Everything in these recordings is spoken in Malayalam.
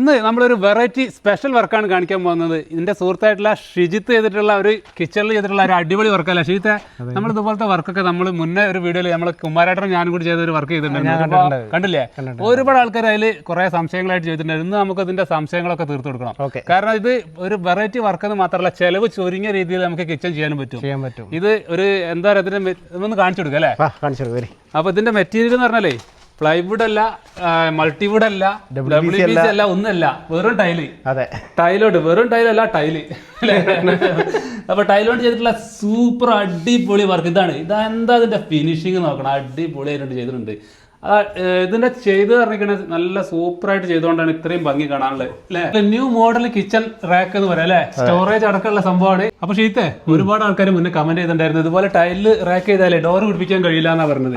ഇന്ന് നമ്മളൊരു വെറൈറ്റി സ്പെഷ്യൽ വർക്കാണ് കാണിക്കാൻ പോകുന്നത്. ഇതിന്റെ സുഹൃത്തായിട്ടുള്ള ഷിജിത്ത് ചെയ്തിട്ടുള്ള ഒരു കിച്ചണിൽ ചെയ്തിട്ടുള്ള ഒരു അടിപൊളി വർക്കല്ല ഷിജിത്തെ നമ്മൾ ഇതുപോലത്തെ വർക്കൊക്കെ നമ്മൾ മുന്നേ ഒരു വീഡിയോയിൽ നമ്മൾ കുമാരേട്ടനും ഞാനും കൂടി ചെയ്ത ഒരു വർക്ക് ചെയ്തിട്ടുണ്ടായിരുന്നു കണ്ടില്ലേ? ഒരുപാട് ആൾക്കാർ അതിൽ കുറെ സംശയങ്ങളായിട്ട് ചോദിച്ചിട്ടുണ്ട് ഇന്ന് നമുക്ക് ഇതിന്റെ സംശയങ്ങളൊക്കെ തീർത്തു കൊടുക്കണം. കാരണം ഇത് ഒരു വെറൈറ്റി വർക്ക് എന്ന് മാത്രമല്ല ചെലവ് ചുരുങ്ങിയ രീതിയിൽ നമുക്ക് കിച്ചൺ ചെയ്യാനും പറ്റും. ചെയ്യാൻ പറ്റും. ഇത് ഒരു എന്താ പറയുക ഇതിന്റെ ഇതൊന്ന് കാണിച്ചു കൊടുക്കാം അല്ലേ? കാണിച്ചു ഇതിന്റെ മെറ്റീരിയൽ എന്ന് പറഞ്ഞാലേ പ്ലൈവുഡ് അല്ല മൾട്ടിവുഡ് അല്ല ഡബ്ല്യു ബി സി അല്ല. ഒന്നല്ല. വെറും ടൈൽ. അതെ. ടൈലോട്ട് വെറും ടൈലല്ല ടൈൽ. അപ്പൊ ടൈലോട്ട് ചെയ്തിട്ടുള്ള സൂപ്പർ അടിപൊളി വർക്ക് ഇതാണ്. ഇതാ എന്താ ഇതിന്റെ ഫിനിഷിങ് നോക്കണം? അടിപൊളി ആയിട്ട് ചെയ്തിട്ടുണ്ട്. ഇതിന്റെ ചെയ്ത് പറഞ്ഞിരിക്കണ നല്ല സൂപ്പർ ആയിട്ട് ചെയ്തുകൊണ്ടാണ് ഇത്രയും ഭംഗി കാണാനുള്ളത് അല്ലെ? ന്യൂ മോഡൽ കിച്ചൺ റാക്ക് എന്ന് പറയാം അല്ലെ? സ്റ്റോറേജ് അടക്കമുള്ള സംഭവമാണ്. അപ്പൊ ഷീത്തെ ഒരുപാട് ആൾക്കാർ മുന്നേ കമന്റ് ചെയ്തിട്ടുണ്ടായിരുന്നു ഇതുപോലെ ടൈലിൽ റാക്ക് ചെയ്താലേ ഡോർ പിടിപ്പിക്കാൻ കഴിയില്ല എന്നാ പറഞ്ഞത്.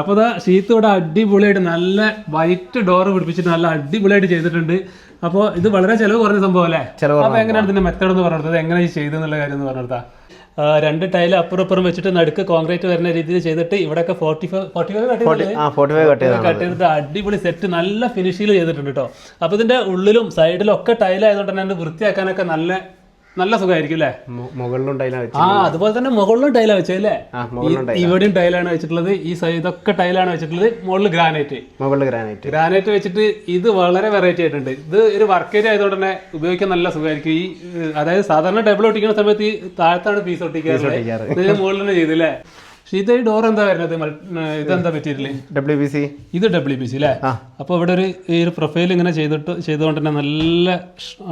അപ്പൊ ഇതാ ഷീത്ത് ഇവിടെ അടിപൊളിയായിട്ട് നല്ല വൈറ്റ് ഡോർ പിടിപ്പിച്ചിട്ട് നല്ല അടിപൊളിയായിട്ട് ചെയ്തിട്ടുണ്ട്. അപ്പോൾ ഇത് വളരെ ചെലവ് കുറഞ്ഞ സംഭവം അല്ലേ? ചെലവ് അപ്പൊ എങ്ങനെയാണ് ഇതിന്റെ മെത്തേഡ് എന്ന് പറഞ്ഞത് എങ്ങനെ ചെയ്തെന്നുള്ള കാര്യം എന്ന് പറഞ്ഞെടുത്താ രണ്ട് ടൈൽ അപ്പുറം അപ്പുറം വെച്ചിട്ട് നടുക്ക് കോൺക്രീറ്റ് വരുന്ന രീതിയിൽ ചെയ്തിട്ട് ഇവിടെയൊക്കെ forty five forty five cut ചെയ്തിട്ട് അടിപൊളി സെറ്റ് നല്ല ഫിനിഷിൽ ചെയ്തിട്ടുണ്ട് കേട്ടോ അപ്പൊ ഇതിന്റെ ഉള്ളിലും സൈഡിലും ഒക്കെ ടൈൽ ആയതുകൊണ്ട് തന്നെ വൃത്തിയാക്കാനൊക്കെ നല്ല നല്ല സുഖമായിരിക്കും അല്ലേ മുകളിലും ടൈലാണ് ആ അതുപോലെ തന്നെ മുകളിലും ടൈലാണ് വെച്ചത് അല്ലേ ഇവിടെയും ടൈലാണ് വെച്ചിട്ടുള്ളത്. ഈ സൈഡ് ഇതൊക്കെ ടൈലാണ് വെച്ചിട്ടുള്ളത്. മുകളിൽ ഗ്രാനൈറ്റ് മുകളിൽ ഗ്രാനൈറ്റ് ഗ്രാനൈറ്റ് വെച്ചിട്ട് ഇത് വളരെ വെറൈറ്റി ആയിട്ടുണ്ട്. ഇത് ഒരു വർക്ക് ഏരിയ ആയതുകൊണ്ട് തന്നെ ഉപയോഗിക്കാൻ നല്ല സുഖമായിരിക്കും. ഈ അതായത് സാധാരണ ടേബിൾ ഒട്ടിക്കുന്ന സമയത്ത് ഈ താഴത്താണ് പീസ് ഒട്ടിക്കാറ്. മുകളിൽ തന്നെ ചെയ്തില്ലേ പക്ഷേ ഇത് ഡോർ എന്താ വരുന്നത്? ഇതെന്താ മെറ്റീരിയൽ ഡബ്ല്യു ബി സി ഇത് ഡബ്ല്യു ബി സി അല്ലേ അപ്പൊ അപ്പോൾ ഇവിടെ ഒരു ഈ ഒരു പ്രൊഫൈൽ ഇങ്ങനെ ചെയ്തിട്ട് ചെയ്തുകൊണ്ട് തന്നെ നല്ല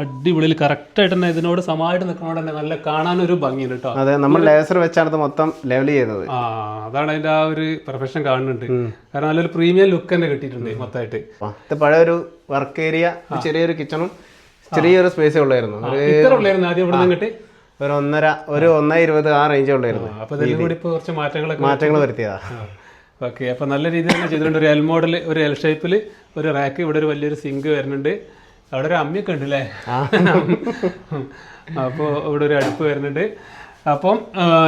അടിപൊളിയിൽ കറക്റ്റ് ആയിട്ട് തന്നെ ഇതിനോട് സമായിട്ട് നിൽക്കുന്നതുകൊണ്ട് തന്നെ നല്ല കാണാനൊരു ഭംഗിയുണ്ട് കേട്ടോ അതെ നമ്മൾ ലേസർ വെച്ചാണ് ഇത് മൊത്തം ലെവൽ ചെയ്യുന്നത്. ആ അതാണ് അതിന്റെ ആ ഒരു പ്രൊഫഷൻ കാണുന്നുണ്ട്. കാരണം നല്ലൊരു പ്രീമിയം ലുക്ക് തന്നെ കിട്ടിയിട്ടുണ്ട് മൊത്തമായിട്ട്. ഇത് പഴയ ഒരു വർക്ക് ഏരിയ ചെറിയൊരു കിച്ചണും ചെറിയൊരു സ്പേസേ ഉള്ളായിരുന്നു. ഇത്ര ഉള്ളായിരുന്നു ആദ്യം ഇവിടെ നിന്നിട്ട് ഒരു ഒന്നര ഒരു ഒന്നര ഇരുപത് ആ റേഞ്ച് ഉള്ളായിരുന്നു അപ്പൊ ഇതിലും കൂടി ഇപ്പൊ കുറച്ച് മാറ്റങ്ങളൊക്കെ മാറ്റങ്ങൾ വരുത്തിയതാ. ഓക്കെ അപ്പൊ നല്ല രീതിയിൽ തന്നെ ചെയ്തിട്ടുണ്ട്. ഒരു എൽ മോഡൽ ഒരു എൽ ഷേപ്പിൽ ഒരു റാക്ക് ഇവിടെ ഒരു വലിയൊരു സിങ്ക് വരുന്നുണ്ട്. അവിടെ ഒരു അമ്മിയൊക്കെ ഉണ്ട് അല്ലേ അപ്പോൾ ഇവിടെ ഒരു അടുപ്പ് വരുന്നുണ്ട്. അപ്പം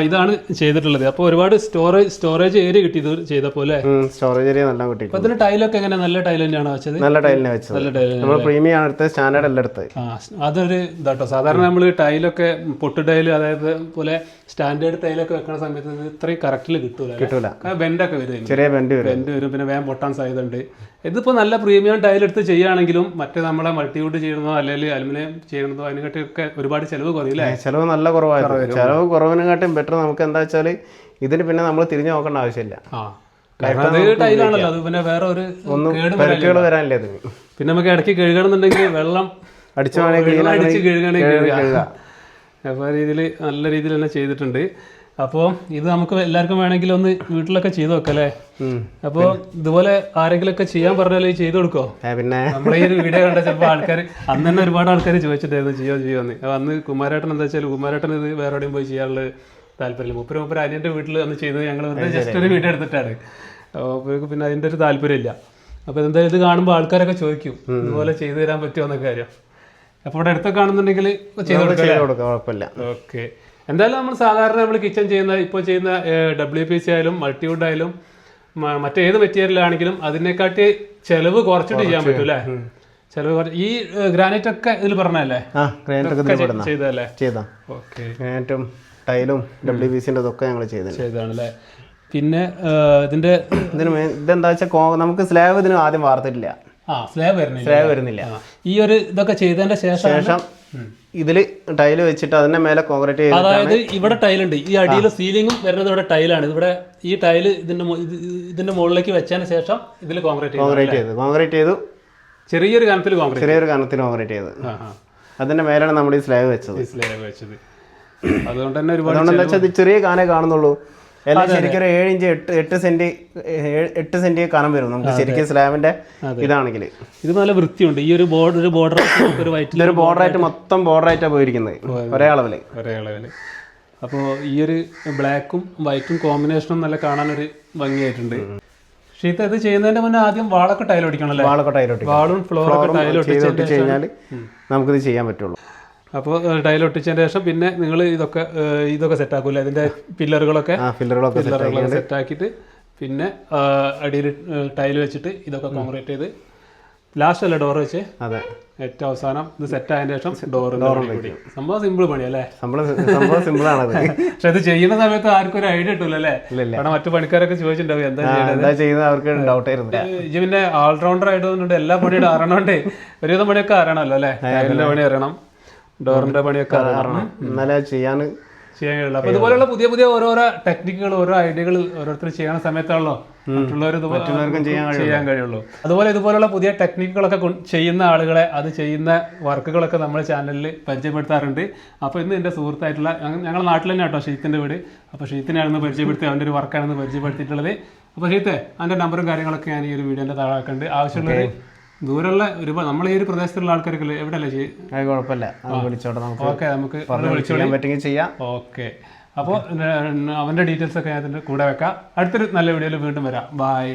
ഇതാണ് ചെയ്തിട്ടുള്ളത്. അപ്പോൾ ഒരുപാട് സ്റ്റോറേജ് സ്റ്റോറേജ് ഏരിയ കിട്ടി ഇത് ചെയ്തപ്പോൾ അല്ലേ സ്റ്റോറേജ് ഏരിയ നല്ല കിട്ടി അപ്പൊ ഇതിന് ടൈലൊക്കെ എങ്ങനെ? നല്ല ടൈൽ തന്നെയാണ് വെച്ചത്? നല്ല ടൈലിനെ വെച്ചത്. നല്ല ടൈൽ നമ്മൾ പ്രീമിയം ആണ് എടുത്തത് സ്റ്റാൻഡേർഡ് അല്ല എടുത്തത്. ആ അതൊരു ഇതാട്ടോ. സാധാരണ നമ്മൾ ടൈലൊക്കെ പൊട്ട് ടൈൽ അതായത് പോലെ സ്റ്റാൻഡേർഡ് ടൈലൊക്കെ വെക്കുന്ന സമയത്ത് ഇത് ഇത്രയും കറക്റ്റിൽ കിട്ടൂല കിട്ടൂല. ബെൻഡൊക്കെ വരും ചെറിയ ബെൻഡ് വരും. ബെൻഡ് വരും പിന്നെ വേഗം പൊട്ടാൻ സാധ്യതയുണ്ട്. ഇതിപ്പോ നല്ല പ്രീമിയം ടൈൽ എടുത്ത് ചെയ്യുകയാണെങ്കിലും മറ്റേ നമ്മളെ മൾട്ടിവുഡ് ചെയ്യുന്നതോ അല്ലെങ്കിൽ അലുമിനിയം ചെയ്യുന്നതോ അതിനെ അതിനെക്കാട്ടിയൊക്കെ ഒരുപാട് ചെലവ് കുറയില്ലേ ചെലവ് നല്ല കുറവായിരുന്നു. ചെലവ് കുറവിനെക്കാട്ടും ബെറ്റർ നമുക്ക് എന്താ വെച്ചാൽ ഇതിന് പിന്നെ നമ്മൾ തിരിഞ്ഞു നോക്കേണ്ട ആവശ്യമില്ല. വരാൻ തിരക്കുകൾ വരാനില്ല. ഇതിന് പിന്നെ നമുക്ക് ഇടയ്ക്ക് കഴുകണമെന്നുണ്ടെങ്കിൽ വെള്ളം അടിച്ചു അടിച്ച് കഴുകണമെങ്കിൽ കഴുകാം. കഴുകാം അപ്പോൾ ആ രീതിയിൽ നല്ല രീതിയിൽ തന്നെ ചെയ്തിട്ടുണ്ട്. അപ്പോൾ ഇത് നമുക്ക് എല്ലാവർക്കും വേണമെങ്കിൽ ഒന്ന് വീട്ടിലൊക്കെ ചെയ്തു നോക്കല്ലേ അല്ലേ ഇതുപോലെ ആരെങ്കിലും ഒക്കെ ആരെങ്കിലുമൊക്കെ ചെയ്യാൻ പറഞ്ഞാൽ ചെയ്തു കൊടുക്കോ? പിന്നെ? നമ്മളെ ഈ ഒരു വീഡിയോ കണ്ട ചിലപ്പോൾ ആൾക്കാർ അന്ന് തന്നെ ഒരുപാട് ആൾക്കാർ ചോദിച്ചിട്ടായിരുന്നു ചെയ്യോ ചെയ്യോ എന്ന്. അന്ന് കുമാരേട്ടൻ എന്താ വെച്ചാൽ കുമാരേട്ടൻ ഇത് വേറെ എവിടെയും പോയി ചെയ്യാനുള്ള താല്പര്യമില്ല. മുപ്പര് മുപ്പര് അനിയന്റെ വീട്ടിൽ അന്ന് ചെയ്തത് ഞങ്ങൾ വെറുതെ ജസ്റ്റ് ഒരു വീഡിയോ എടുത്തിട്ടാണ്. അപ്പോൾ പിന്നെ അതിന്റെ ഒരു താല്പര്യമില്ല. അപ്പോൾ എന്തായാലും ഇത് കാണുമ്പോൾ ആൾക്കാരൊക്കെ ചോദിക്കും ഇതുപോലെ ചെയ്തു തരാൻ പറ്റുമോ എന്നൊക്കെ കാര്യം. അപ്പോൾ ഇവിടെ അടുത്തൊക്കെ കാണുന്നുണ്ടെങ്കിൽ ചെയ്തു കൊടുക്കാം ഓക്കെ. എന്തായാലും നമ്മൾ സാധാരണ നമ്മൾ കിച്ചൺ ചെയ്യുന്ന ഇപ്പോൾ ചെയ്യുന്ന ഡബ്ല്യു പി സി ആയാലും മൾട്ടിവുഡ് ആയാലും മറ്റേത് മെറ്റീരിയൽ ആണെങ്കിലും അതിനെക്കാട്ടി ചെലവ് കുറച്ചിട്ട് ചെയ്യാൻ പറ്റും അല്ലേ ചെലവ് കുറച്ച്. ഈ ഗ്രാനൈറ്റ് ഒക്കെ ഇതിൽ പറഞ്ഞല്ലേ ചെയ്തല്ലേ ചെയ്താ. ഓക്കെ. ഗ്രാനൈറ്റും ടൈലും ഡബ്ല്യു ബി സിന്റെ ഇതൊക്കെ ഞങ്ങൾ ചെയ്താണല്ലേ പിന്നെ ഇതിന്റെ ഇതിന് ഇതെന്താ വെച്ചാൽ നമുക്ക് സ്ലാബ് ഇതിന് ആദ്യം വാർത്തിട്ടില്ല. സ്ലാബ് വരുന്നില്ല ഈ ഒരു ഇതൊക്കെ ചെയ്തതിന്റെ ശേഷം ശേഷം ഇതിൽ ടൈൽ വെച്ചിട്ട് അതിന്റെ മേലെ കോൺക്രീറ്റ് ചെയ്ത് അതായത് ഇവിടെ ടൈലുണ്ട് ഈ അടിയിൽ സീലിംഗും വരുന്നത് ഇവിടെ ടൈലാണ് ഇവിടെ ഈ ടൈൽ ഇതിന്റെ ഇതിന്റെ മുകളിലേക്ക് വെച്ചതിന് ശേഷം ഇതിൽ കോൺക്രീറ്റ് കോൺക്രീറ്റ് ചെയ്തു. കോൺക്രീറ്റ് ചെയ്തു. ചെറിയൊരു കനത്തിൽ കോൺക്രീറ്റ് ചെറിയൊരു കനത്തിൽ കോൺക്രീറ്റ് ചെയ്തു. അതിന്റെ മേലാണ് നമ്മൾ ഈ സ്ലാബ് വെച്ചത്. സ്ലാബ് വെച്ചത്. അതുകൊണ്ട് തന്നെ ഒരുപാട് ചെറിയ കാനേ കാണുന്നുള്ളൂ. എല്ലാം ശരിക്കും ഒരു ഏഴ് ഇഞ്ച് എട്ട് എട്ട് സെന്റ് എട്ട് സെന്റ് കനം വരും നമുക്ക് ശരിക്കും സ്ലാബിന്റെ ഇതാണെങ്കിൽ. ഇത് നല്ല വൃത്തിയുണ്ട്. ഈ ഒരു ബോർഡർ ഒരു ബോർഡർ ഒരു വൈറ്റിൽ ഒരു ബോർഡർ ആയിട്ട് മൊത്തം ബോർഡർ ആയിട്ടാണ് പോയിരിക്കുന്നത് ഒരേ അളവിൽ. ഒരേ അളവിൽ. അപ്പോൾ ഈ ഒരു ബ്ലാക്കും വൈറ്റും കോമ്പിനേഷനും നല്ല കാണാനൊരു ഭംഗിയായിട്ടുണ്ട്. ഷീത്ത ഇത് ചെയ്യുന്നതിന്റെ മുന്നേ ആദ്യം വാളൊക്കെ ടൈൽ അല്ലേ? വാളൊക്കെ ടൈലോട്ട് വാളും ഒട്ടിച്ചതിന്റെ ഒട്ടിച്ച് കഴിഞ്ഞാൽ നമുക്കിത് ചെയ്യാൻ പറ്റുള്ളൂ. അപ്പോൾ ടൈൽ ഒട്ടിച്ചതിന് ശേഷം പിന്നെ നിങ്ങൾ ഇതൊക്കെ ഇതൊക്കെ സെറ്റ് ആക്കൂല്ലേ? ഇതിന്റെ പില്ലറുകളൊക്കെ? പില്ലറുകളൊക്കെ സെറ്റ് ആക്കിയിട്ട് പിന്നെ അടിയിൽ ടൈൽ വെച്ചിട്ട് ഇതൊക്കെ കോൺക്രീറ്റ് ചെയ്ത് ലാസ്റ്റ് അല്ലേ ഡോർ വെച്ച്? അതെ. ഏറ്റവും അവസാനം ഇത് സെറ്റ് ആയതിനു ശേഷം ഡോർ സംഭവം സിമ്പിൾ പണി അല്ലേ സംഭവം സംഭവം സിമ്പിളാണത് പക്ഷെ ഇത് ചെയ്യുന്ന സമയത്ത് ആർക്കും ഒരു ഐഡിയ ഇട്ടില്ല അല്ലേ. കാരണം മറ്റു പണിക്കാരൊക്കെ ചോദിച്ചിട്ടുണ്ടാവും എന്താ ചെയ്യുന്നത്? അവർക്ക് ഡൗട്ട് ആയിരുന്നു. പിന്നെ ഓൾറൗണ്ടർ ആയതുകൊണ്ട് എല്ലാ പണിയും അറിയണോണ്ടേ ഒരുവിധം പണിയൊക്കെ അറിയണമല്ലോ അല്ലേ? ടൈലിന്റെ പണി അറിയണം ഡോറിന്റെ പണിയൊക്കെ അറിയണം എന്നാലേ അത് ചെയ്യാൻ ചെയ്യാൻ കഴിയുള്ളൂ അപ്പൊ ഇതുപോലെയുള്ള പുതിയ പുതിയ ഓരോരോ ടെക്നിക്കുകൾ ഓരോ ഐഡിയകൾ ഓരോരുത്തർ ചെയ്യുന്ന സമയത്താണല്ലോ മറ്റുള്ളവർ മറ്റുള്ളവർക്കും ചെയ്യാൻ കഴിയുള്ളൂ. അതുപോലെ ഇതുപോലുള്ള പുതിയ ടെക്നിക്കുകളൊക്കെ ചെയ്യുന്ന ആളുകളെ അത് ചെയ്യുന്ന വർക്കുകളൊക്കെ നമ്മൾ ചാനലിൽ പരിചയപ്പെടുത്താറുണ്ട്. അപ്പോൾ ഇന്ന് എന്റെ സുഹൃത്തായിട്ടുള്ള ഞങ്ങ- ഞങ്ങളുടെ നാട്ടിൽ തന്നെ കേട്ടോ ഷീത്തിന്റെ വീട്. അപ്പോൾ ഷീത്തിനാണെന്ന് പരിചയപ്പെടുത്തി അവന്റെ ഒരു വർക്കാണെന്ന് പരിചയപ്പെടുത്തിയിട്ടുള്ളത്. അപ്പോൾ ഷീത്തെ അതിന്റെ നമ്പറും കാര്യങ്ങളൊക്കെ ഞാൻ ഈ ഒരു വീഡിയോന്റെ താഴെ ആവശ്യമുള്ളവർ ദൂരമുള്ള ഒരു നമ്മൾ ഈ ഒരു പ്രദേശത്തുള്ള ആൾക്കാർക്ക് എവിടെയല്ലേ ചെയ്യും അത് കുഴപ്പമില്ല. അത് വിളിച്ചോട്ടെ നമുക്ക്. ഓക്കെ നമുക്ക് ചെയ്യാൻ പറ്റുമെങ്കിൽ ചെയ്യാം. ഓക്കെ. അപ്പോൾ അവന്റെ ഡീറ്റെയിൽസ് ഒക്കെ ഞാൻ അതിന്റെ കൂടെ വെക്കാം. അടുത്തൊരു നല്ല വീഡിയോയിൽ വീണ്ടും വരാം. ബായ്